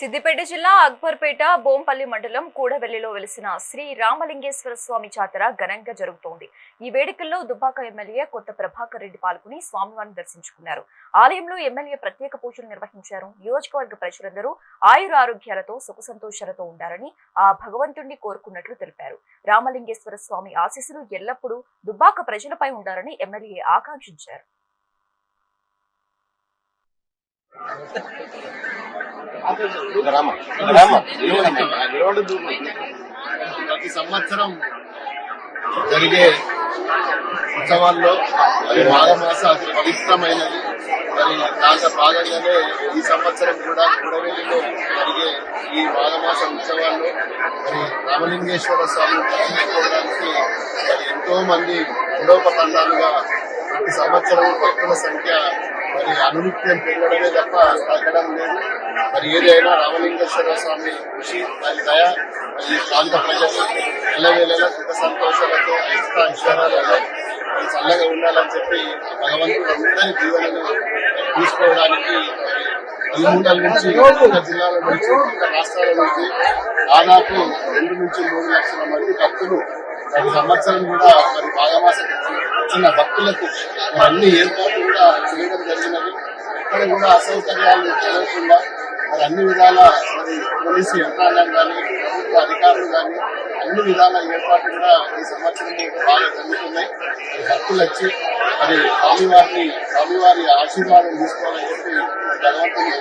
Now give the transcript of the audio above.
సిద్దిపేట జిల్లా అక్బర్పేట బోంపల్లి మండలం కూడవెల్లిలో వెలిసిన శ్రీ రామలింగేశ్వర స్వామి జాతర ఘనంగా జరుగుతోంది. ఈ వేడుకల్లో దుబ్బాక ఎమ్మెల్యే కొత్త ప్రభాకర్ రెడ్డి పాల్గొని స్వామివారిని దర్శించుకున్నారు. ఆలయంలో ఎమ్మెల్యే ప్రత్యేక పూజలు నిర్వహించారు. నియోజకవర్గ ప్రజలందరూ ఆయుర ఆరోగ్యాలతో సుఖ సంతోషాలతో ఉండాలని ఆ భగవంతుణ్ణి కోరుకున్నట్లు తెలిపారు. రామలింగేశ్వర స్వామి ఆశీస్సులు ఎల్లప్పుడూ దుబ్బాక ప్రజలపై ఉండాలని ఎమ్మెల్యే ఆకాంక్షించారు. ప్రతి సంవత్సరం జరిగే ఉత్సవాల్లో మరి మాఘమాస అతి పవిత్రమైనది. మరి దాంట్లో భాగంగానే ఈ సంవత్సరం కూడా గుడవెల్లిలో జరిగే ఈ మాఘమాస ఉత్సవాల్లో మరి రామలింగేశ్వర స్వామిని దర్శించుకోవడానికి మరి ఎంతో మంది కుడోపతండాలుగా ప్రతి సంవత్సరం భక్తుల సంఖ్య మరి అనునిత్యం పెరగడమే తప్ప తగ్గడం లేదు. మరి ఏదైనా రామలింగేశ్వర స్వామి కృషి దాని దయ మరి ఈ ప్రాంత ప్రజలు ఎల్లవేళలా సుఖ సంతోషాలతో ఇష్ట అక్షరాలతో చల్లగా ఉండాలని చెప్పి ఆ భగవంతుడు అందరి జీవనను తీసుకోవడానికి మరి నుంచి వివిధ జిల్లాల నుంచి వివిధ రాష్ట్రాల నుంచి దాదాపు రెండు నుంచి మూడు లక్షల మంది భక్తులు ప్రతి సంవత్సరం కూడా మరి మాఘమాసం వచ్చిన భక్తులకు అన్ని ఏర్పాట్లు కూడా చేయడం జరిగినది. ఇక్కడ కూడా అసౌకర్యాలు కలగకుండా మరి అన్ని విధాల మరి పోలీసు యంత్రాంగం కానీ ప్రభుత్వ అధికారులు కానీ అన్ని విధాల ఏర్పాట్లు కూడా ఈ సంవత్సరం బాగా జరుగుతున్నాయి. భక్తులు వచ్చి మరి స్వామివారిని స్వామివారి ఆశీర్వాదం తీసుకోవాలని చెప్పి భగవంతుని